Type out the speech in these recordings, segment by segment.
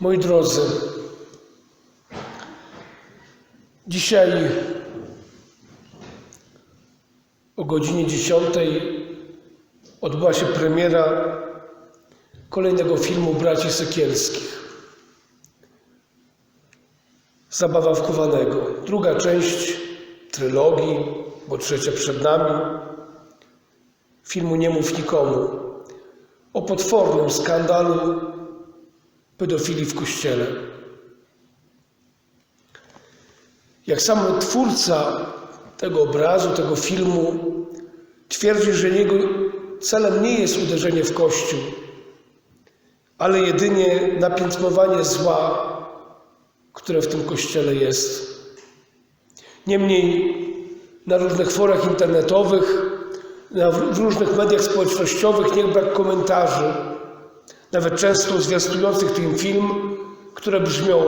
Moi drodzy, dzisiaj o godzinie 10 odbyła się premiera kolejnego filmu Braci Sekielskich. Zabawa wchowanego. Druga część trylogii, bo trzecia przed nami, filmu Nie mów nikomu o potwornym skandalu pedofilii w kościele. Jak sam twórca tego obrazu, tego filmu twierdzi, że jego celem nie jest uderzenie w kościół, ale jedynie napiętnowanie zła, które w tym kościele jest. Niemniej na różnych forach internetowych, na, w różnych mediach społecznościowych nie brak komentarzy, nawet często zwiastujących ten film, które brzmią: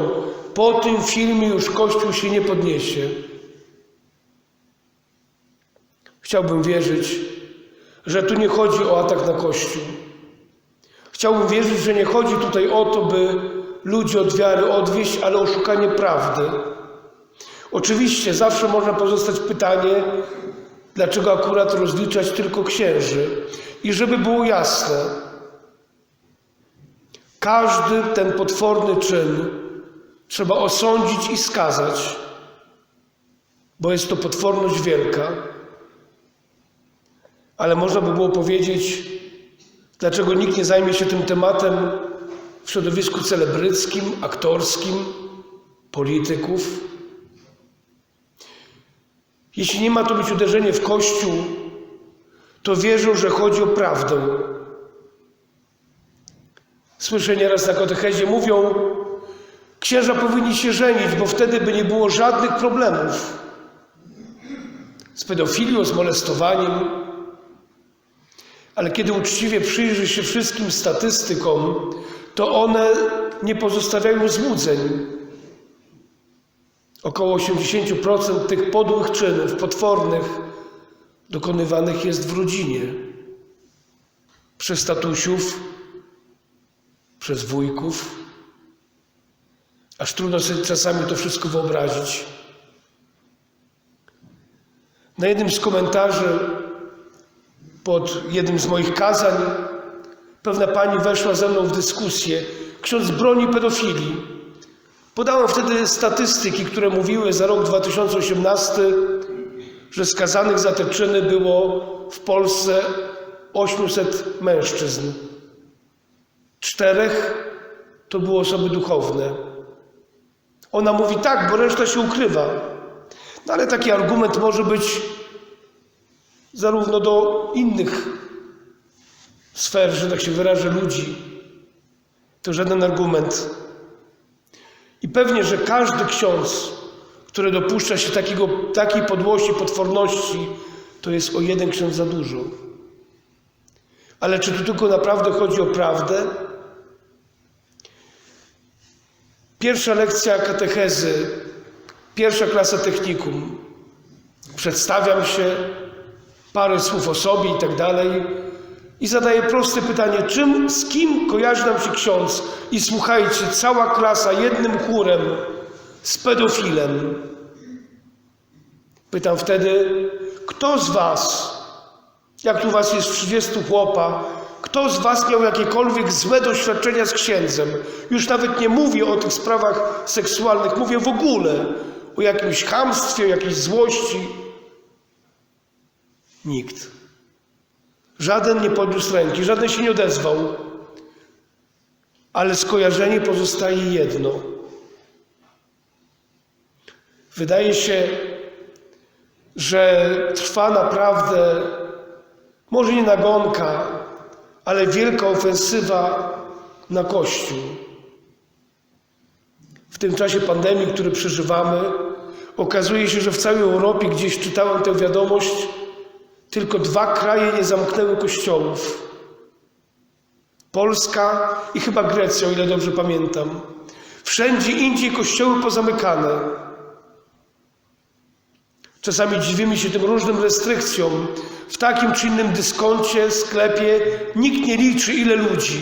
Po tym filmie już Kościół się nie podniesie. Chciałbym wierzyć, że tu nie chodzi o atak na Kościół. Chciałbym wierzyć, że nie chodzi tutaj o to, by ludzi od wiary odwieść, ale o szukanie prawdy. Oczywiście zawsze można pozostać pytanie, dlaczego akurat rozliczać tylko księży. I żeby było jasne, każdy ten potworny czyn trzeba osądzić i skazać, bo jest to potworność wielka. Ale można by było powiedzieć, dlaczego nikt nie zajmie się tym tematem w środowisku celebryckim, aktorskim, polityków. Jeśli nie ma to być uderzenie w Kościół, to wierzą, że chodzi o prawdę. Słyszę nieraz na katechezie, mówią, księża powinni się żenić, bo wtedy by nie było żadnych problemów z pedofilią, z molestowaniem. Ale kiedy uczciwie przyjrzy się wszystkim statystykom, to one nie pozostawiają złudzeń. Około 80% tych podłych czynów, potwornych, dokonywanych jest w rodzinie. Przez tatusiów, przez wujków. Aż trudno sobie czasami to wszystko wyobrazić. Na jednym z komentarzy pod jednym z moich kazań pewna pani weszła ze mną w dyskusję. Ksiądz broni pedofilii. Podałem wtedy statystyki, które mówiły za rok 2018, że skazanych za te czyny było w Polsce 800 mężczyzn. Czterech to były osoby duchowne. Ona mówi tak, bo reszta się ukrywa. No ale taki argument może być zarówno do innych sfer, że tak się wyrażę, ludzi. To żaden argument. I pewnie, że każdy ksiądz, który dopuszcza się takiego, takiej podłości, potworności, to jest o jeden ksiądz za dużo. Ale czy tu tylko naprawdę chodzi o prawdę? Pierwsza lekcja katechezy, pierwsza klasa technikum. Przedstawiam się, parę słów o sobie i tak dalej. I zadaję proste pytanie, czym, z kim kojarzy nam się ksiądz? I słuchajcie, cała klasa jednym chórem z pedofilem. Pytam wtedy, kto z was, jak tu was jest 30 chłopa, kto z was miał jakiekolwiek złe doświadczenia z księdzem? Już nawet nie mówię o tych sprawach seksualnych, mówię w ogóle o jakimś chamstwie, o jakiejś złości. Nikt. Żaden nie podniósł ręki, żaden się nie odezwał. Ale skojarzenie pozostaje jedno. Wydaje się, że trwa naprawdę, może nie nagonka, ale wielka ofensywa na Kościół. W tym czasie pandemii, który przeżywamy, okazuje się, że w całej Europie, gdzieś czytałem tę wiadomość, tylko dwa kraje nie zamknęły kościołów. Polska i chyba Grecja, o ile dobrze pamiętam. Wszędzie indziej kościoły pozamykane. Czasami dziwimy się tym różnym restrykcjom. W takim czy innym dyskoncie, sklepie nikt nie liczy, ile ludzi.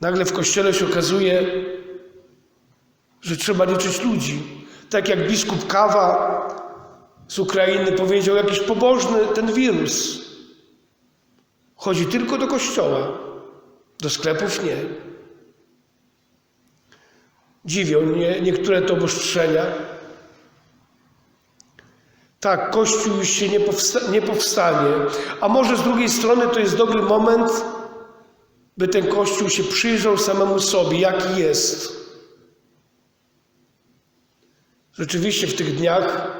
Nagle w kościele się okazuje, że trzeba liczyć ludzi. Tak jak biskup Kawa z Ukrainy powiedział, jakiś pobożny ten wirus. Chodzi tylko do kościoła, do sklepów nie. Dziwią mnie niektóre to obostrzenia. Tak, Kościół już się nie, powsta- nie powstanie. A może z drugiej strony to jest dobry moment, by ten Kościół się przyjrzał samemu sobie, jaki jest. Rzeczywiście w tych dniach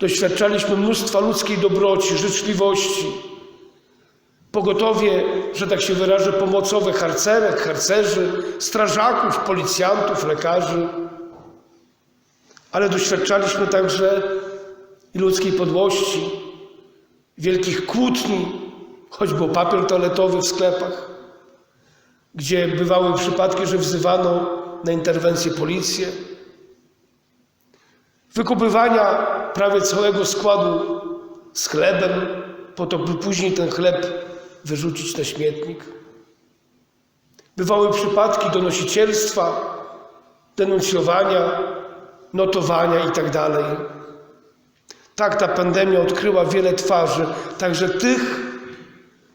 doświadczaliśmy mnóstwa ludzkiej dobroci, życzliwości, pogotowie, że tak się wyrażę, pomocowe harcerek, harcerzy, strażaków, policjantów, lekarzy. Ale doświadczaliśmy także ludzkiej podłości, wielkich kłótni, choćby o papier toaletowy w sklepach, gdzie bywały przypadki, że wzywano na interwencję policję, wykupywania prawie całego składu z chlebem, po to, by później ten chleb wyrzucić na śmietnik. Bywały przypadki donosicielstwa, denuncjowania, notowania itd. Tak, ta pandemia odkryła wiele twarzy, także tych,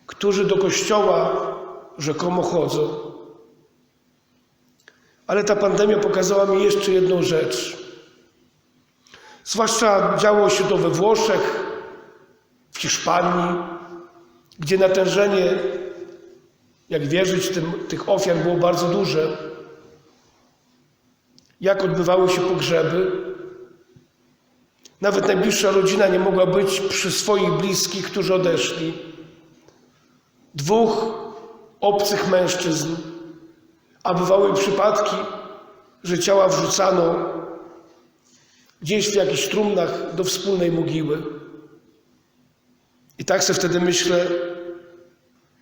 którzy do kościoła rzekomo chodzą. Ale ta pandemia pokazała mi jeszcze jedną rzecz. Zwłaszcza działo się to we Włoszech, w Hiszpanii, gdzie natężenie, jak wierzyć, tym, tych ofiar było bardzo duże. Jak odbywały się pogrzeby. Nawet najbliższa rodzina nie mogła być przy swoich bliskich, którzy odeszli. Dwóch obcych mężczyzn, a bywały przypadki, że ciała wrzucano gdzieś w jakichś trumnach do wspólnej mogiły. I tak sobie wtedy myślę,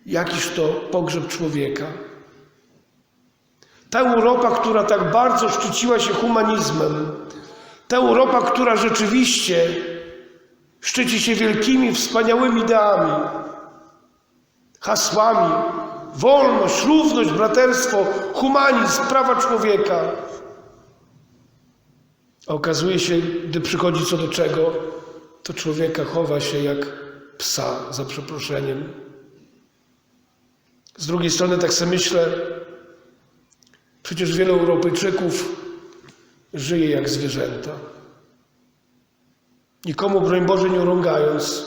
jakiż to pogrzeb człowieka. Ta Europa, która tak bardzo szczyciła się humanizmem, ta Europa, która rzeczywiście szczyci się wielkimi, wspaniałymi ideami, hasłami, wolność, równość, braterstwo, humanizm, prawa człowieka. A okazuje się, gdy przychodzi co do czego, to człowieka chowa się jak psa, za przeproszeniem. Z drugiej strony, tak sobie myślę, przecież wielu Europejczyków żyje jak zwierzęta. Nikomu, broń Boże, nie urągając.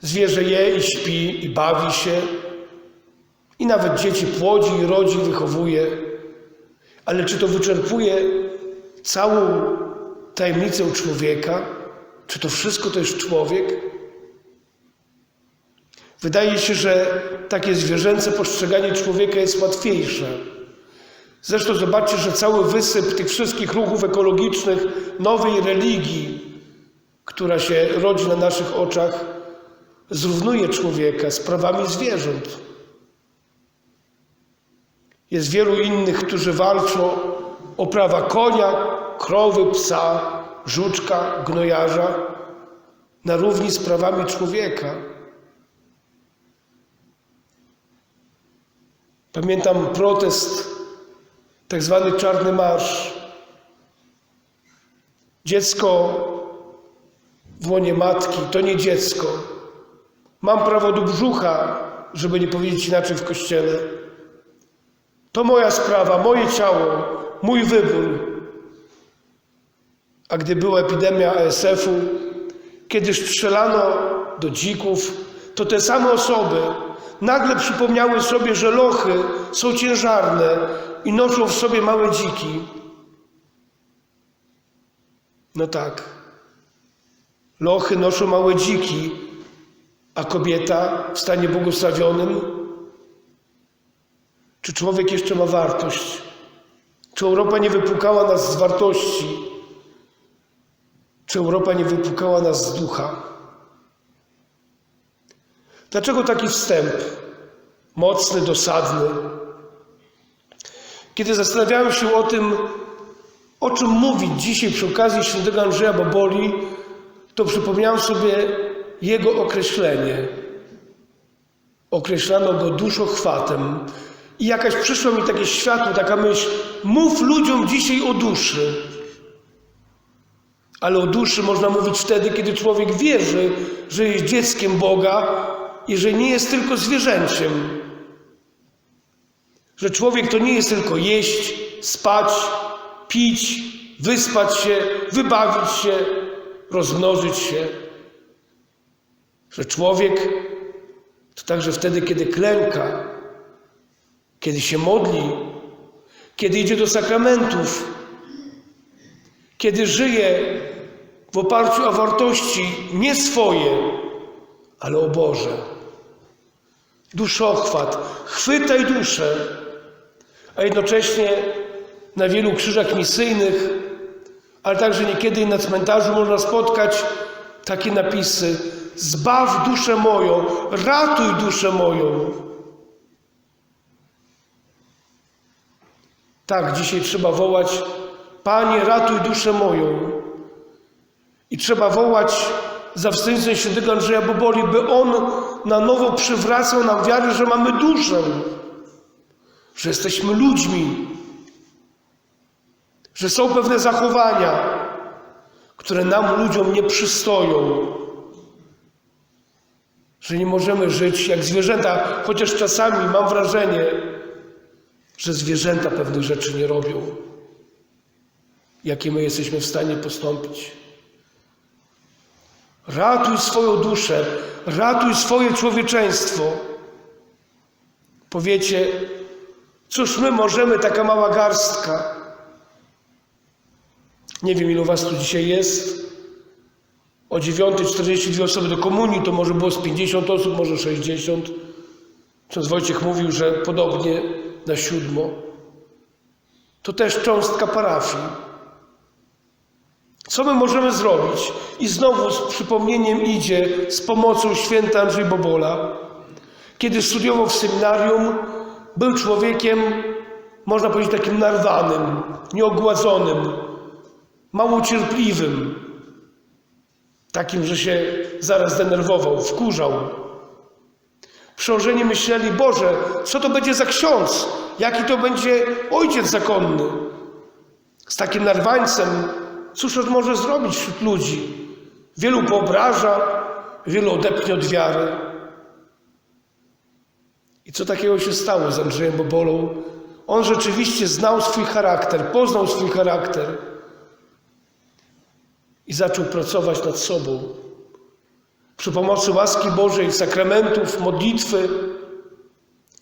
Zwierzę je i śpi i bawi się. I nawet dzieci płodzi i rodzi, wychowuje. Ale czy to wyczerpuje całą tajemnicę człowieka? Czy to wszystko to jest człowiek? Wydaje się, że takie zwierzęce postrzeganie człowieka jest łatwiejsze. Zresztą zobaczcie, że cały wysyp tych wszystkich ruchów ekologicznych, nowej religii, która się rodzi na naszych oczach, zrównuje człowieka z prawami zwierząt. Jest wielu innych, którzy walczą o prawa konia, krowy, psa, żuczka, gnojarza na równi z prawami człowieka. Pamiętam protest, tak zwany Czarny Marsz. Dziecko w łonie matki to nie dziecko. Mam prawo do brzucha, żeby nie powiedzieć inaczej w kościele. To moja sprawa, moje ciało, mój wybór. A gdy była epidemia ASF-u, kiedy strzelano do dzików, to te same osoby nagle przypomniały sobie, że lochy są ciężarne i noszą w sobie małe dziki. No tak. Lochy noszą małe dziki, a kobieta w stanie błogosławionym? Czy człowiek jeszcze ma wartość? Czy Europa nie wypukała nas z wartości? Czy Europa nie wypukała nas z ducha? Dlaczego taki wstęp? Mocny, dosadny. Kiedy zastanawiałem się o tym, o czym mówić dzisiaj przy okazji świętego Andrzeja Boboli, to przypomniałem sobie jego określenie. Określano go duszochwatem. I jakaś przyszło mi takie światło, taka myśl, mów ludziom dzisiaj o duszy. Ale o duszy można mówić wtedy, kiedy człowiek wierzy, że jest dzieckiem Boga i że nie jest tylko zwierzęciem. Że człowiek to nie jest tylko jeść, spać, pić, wyspać się, wybawić się, rozmnożyć się. Że człowiek to także wtedy, kiedy klęka, kiedy się modli, kiedy idzie do sakramentów, kiedy żyje w oparciu o wartości nie swoje, ale o Boże. Duszochwat, chwytaj duszę, a jednocześnie na wielu krzyżach misyjnych, ale także niekiedy na cmentarzu można spotkać takie napisy: Zbaw duszę moją, ratuj duszę moją. Tak, dzisiaj trzeba wołać: Panie, ratuj duszę moją. I trzeba wołać za wstępem świętego Andrzeja Boboli, by on na nowo przywracał nam wiarę, że mamy duszę, że jesteśmy ludźmi, że są pewne zachowania, które nam ludziom nie przystoją, że nie możemy żyć jak zwierzęta, chociaż czasami mam wrażenie, że zwierzęta pewnych rzeczy nie robią, jakie my jesteśmy w stanie postąpić. Ratuj swoją duszę, ratuj swoje człowieczeństwo. Powiecie, cóż my możemy, taka mała garstka. Nie wiem, ilu was tu dzisiaj jest. O 9.42 osoby do komunii, to może było z 50 osób, może 60. Ksiądz Wojciech mówił, że podobnie na siódmo. To też cząstka parafii. Co my możemy zrobić? I znowu z przypomnieniem idzie z pomocą święta Andrzej Bobola. Kiedy studiował w seminarium, był człowiekiem, można powiedzieć, takim narwanym, nieogładzonym, mało cierpliwym. Takim, że się zaraz denerwował, wkurzał. Przełożeni myśleli, Boże, co to będzie za ksiądz? Jaki to będzie ojciec zakonny? Z takim narwańcem Cóż on może zrobić wśród ludzi? Wielu poobraża, wielu odepnie od wiary. I co takiego się stało z Andrzejem Bobolą? On rzeczywiście znał swój charakter, poznał swój charakter i zaczął pracować nad sobą. Przy pomocy łaski Bożej, sakramentów, modlitwy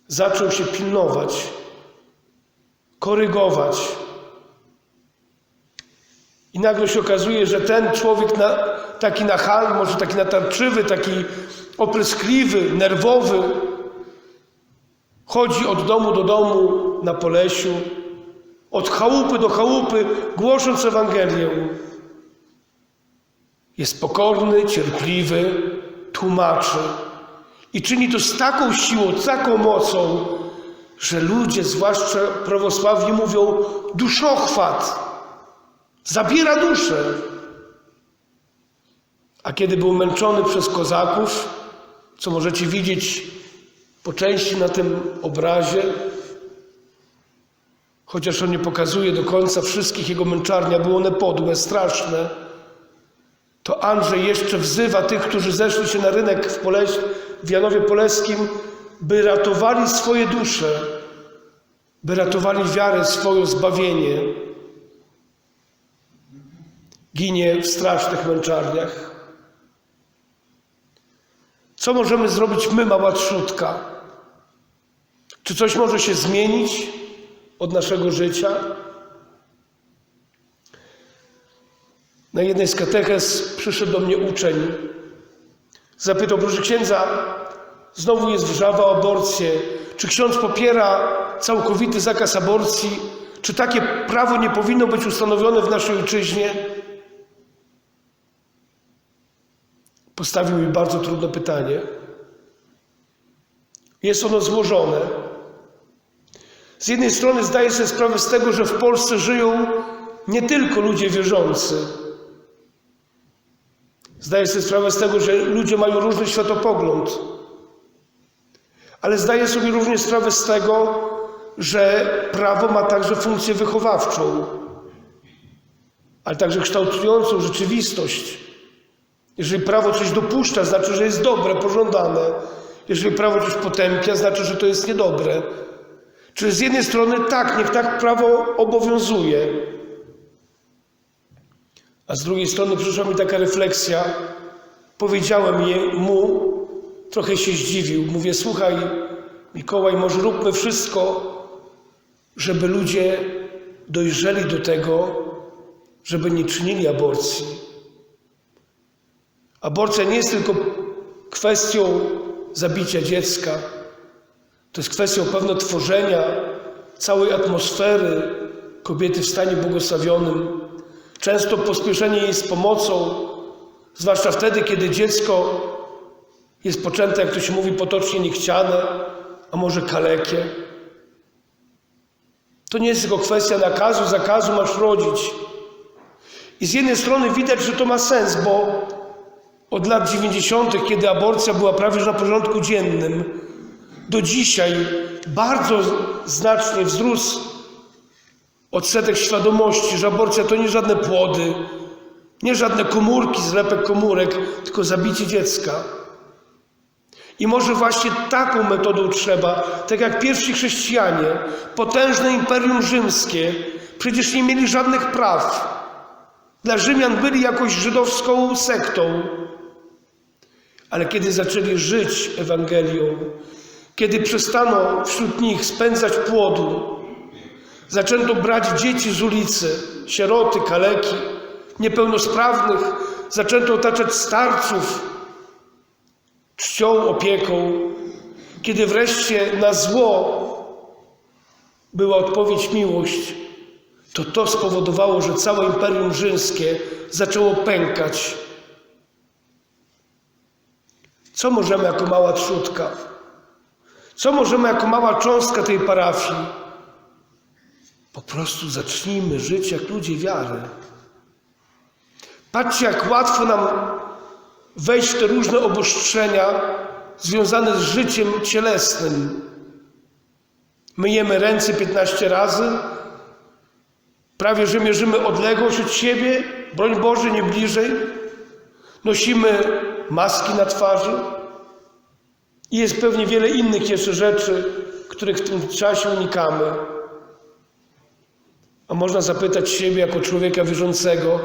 zaczął się pilnować, korygować, i nagle się okazuje, że ten człowiek na, taki nachalny, może taki natarczywy, taki opryskliwy, nerwowy, chodzi od domu do domu na Polesiu, od chałupy do chałupy, głosząc Ewangelię. Jest pokorny, cierpliwy, tłumaczy i czyni to z taką siłą, z taką mocą, że ludzie, zwłaszcza prawosławni, mówią duszochwat. Zabiera duszę. A kiedy był męczony przez kozaków, co możecie widzieć po części na tym obrazie, chociaż on nie pokazuje do końca wszystkich jego męczarnia, były one podłe, straszne, to Andrzej jeszcze wzywa tych, którzy zeszli się na rynek w, Poleś, w Janowie Poleskim, by ratowali swoje dusze, by ratowali wiarę, swoje zbawienie ginie w strasznych męczarniach. Co możemy zrobić my, mała trzutka? Czy coś może się zmienić od naszego życia? Na jednej z katechez przyszedł do mnie uczeń. Zapytał, proszę księdza, znowu jest wrzawa o aborcję. Czy ksiądz popiera całkowity zakaz aborcji? Czy takie prawo nie powinno być ustanowione w naszej ojczyźnie? Postawił mi bardzo trudne pytanie. Jest ono złożone. Z jednej strony zdaję sobie sprawę z tego, że w Polsce żyją nie tylko ludzie wierzący. Zdaję sobie sprawę z tego, że ludzie mają różny światopogląd. Ale zdaję sobie również sprawę z tego, że prawo ma także funkcję wychowawczą, ale także kształtującą rzeczywistość. Jeżeli prawo coś dopuszcza, znaczy, że jest dobre, pożądane. Jeżeli prawo coś potępia, znaczy, że to jest niedobre. Czyli z jednej strony tak, niech tak prawo obowiązuje, a z drugiej strony przyszła mi taka refleksja. Powiedziałem mu, trochę się zdziwił. Mówię, słuchaj, Mikołaj, może róbmy wszystko, żeby ludzie dojrzeli do tego, żeby nie czynili aborcji. Aborcja nie jest tylko kwestią zabicia dziecka. To jest kwestią pewno tworzenia całej atmosfery kobiety w stanie błogosławionym. Często pospieszenie jej z pomocą, zwłaszcza wtedy, kiedy dziecko jest poczęte, jak to się mówi potocznie, niechciane, a może kalekie. To nie jest tylko kwestia nakazu, zakazu, masz rodzić. I z jednej strony widać, że to ma sens, bo od lat 90., kiedy aborcja była prawie na porządku dziennym, do dzisiaj bardzo znacznie wzrósł odsetek świadomości, że aborcja to nie żadne płody, nie żadne komórki, zlepek komórek, tylko zabicie dziecka. I może właśnie taką metodą trzeba, tak jak pierwsi chrześcijanie, potężne imperium rzymskie, przecież nie mieli żadnych praw. Dla Rzymian byli jakąś żydowską sektą. Ale kiedy zaczęli żyć Ewangelią, kiedy przestano wśród nich spędzać płodu, zaczęto brać dzieci z ulicy, sieroty, kaleki, niepełnosprawnych, zaczęto otaczać starców czcią, opieką, kiedy wreszcie na zło była odpowiedź miłość, to to spowodowało, że całe Imperium Rzymskie zaczęło pękać. Co możemy jako mała trzutka? Co możemy jako mała cząstka tej parafii? Po prostu zacznijmy żyć jak ludzie wiary. Patrzcie, jak łatwo nam wejść w te różne obostrzenia związane z życiem cielesnym. Myjemy ręce 15 razy, prawie że mierzymy odległość od siebie, broń Boże, nie bliżej. Nosimy maski na twarzy. I jest pewnie wiele innych jeszcze rzeczy, których w tym czasie unikamy. A można zapytać siebie jako człowieka wierzącego,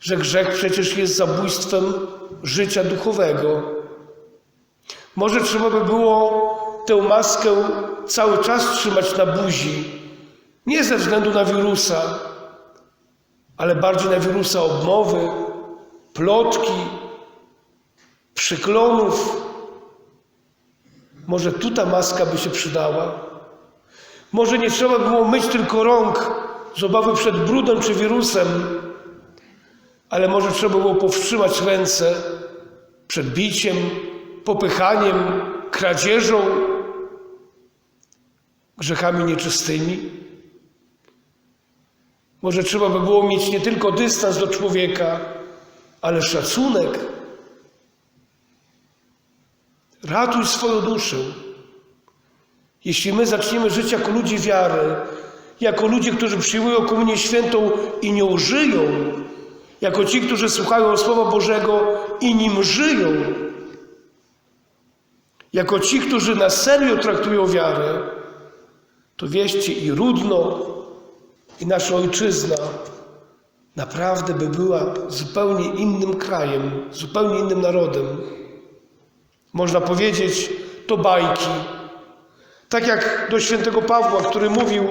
że grzech przecież jest zabójstwem życia duchowego. Może trzeba by było tę maskę cały czas trzymać na buzi, nie ze względu na wirusa, ale bardziej na wirusa obmowy, plotki, przyklonów. Może tu ta maska by się przydała. Może nie trzeba było myć tylko rąk z obawy przed brudem czy wirusem, ale może trzeba było powstrzymać ręce przed biciem, popychaniem, kradzieżą, grzechami nieczystymi. Może trzeba by było mieć nie tylko dystans do człowieka, ale szacunek. Ratuj swoją duszę. Jeśli my zaczniemy żyć jako ludzie wiary, jako ludzie, którzy przyjmują komunię świętą i nią żyją, jako ci, którzy słuchają Słowa Bożego i nim żyją, jako ci, którzy na serio traktują wiarę, to wieście i Rudno, i nasza ojczyzna naprawdę by była zupełnie innym krajem, zupełnie innym narodem. Można powiedzieć, to bajki. Tak jak do świętego Pawła, który mówił,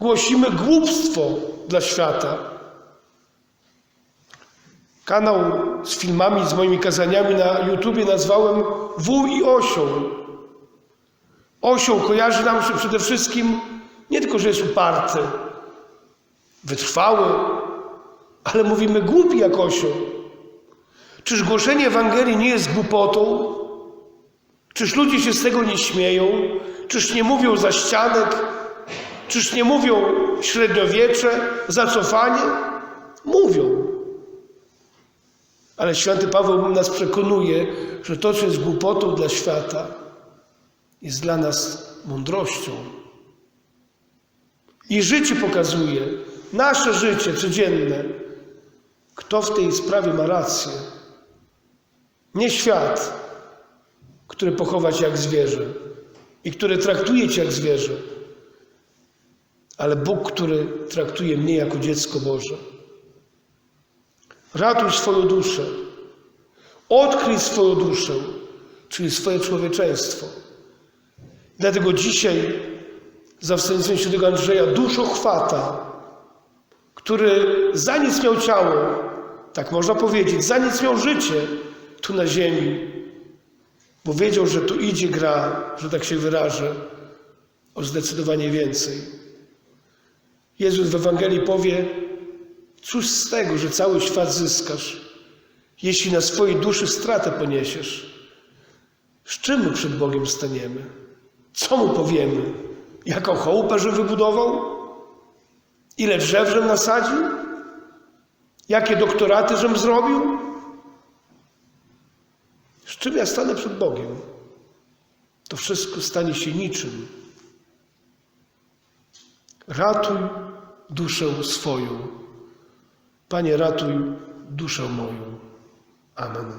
głosimy głupstwo dla świata. Kanał z filmami, z moimi kazaniami na YouTubie nazwałem Wół i Osioł. Osioł kojarzy nam się przede wszystkim nie tylko, że jest uparty, wytrwały, ale mówimy głupi jak osioł. Czyż głoszenie Ewangelii nie jest głupotą? Czyż ludzie się z tego nie śmieją? Czyż nie mówią za ścianek? Czyż nie mówią średniowiecze, zacofanie? Mówią. Ale święty Paweł nas przekonuje, że to, co jest głupotą dla świata, jest dla nas mądrością. I życie pokazuje, nasze życie codzienne, kto w tej sprawie ma rację. Nie świat, który pochowa cię jak zwierzę i który traktuje cię jak zwierzę, ale Bóg, który traktuje mnie jako dziecko Boże. Ratuj swoją duszę. Odkryj swoją duszę, czyli swoje człowieczeństwo. Dlatego dzisiaj za wstępem świętego Andrzeja duszochwata, który za nic miał ciało, tak można powiedzieć, za nic miał życie tu na ziemi, bo wiedział, że tu idzie gra, że tak się wyrażę, o zdecydowanie więcej. Jezus w Ewangelii powie, cóż z tego, że cały świat zyskasz, jeśli na swojej duszy stratę poniesiesz? Z czym my przed Bogiem staniemy? Co mu powiemy? Jaką chałupę, że wybudował? Ile drzew, żem nasadził? Jakie doktoraty, żem zrobił? Z czym ja stanę przed Bogiem? To wszystko stanie się niczym. Ratuj duszę swoją. Panie, ratuj duszę moją. Amen.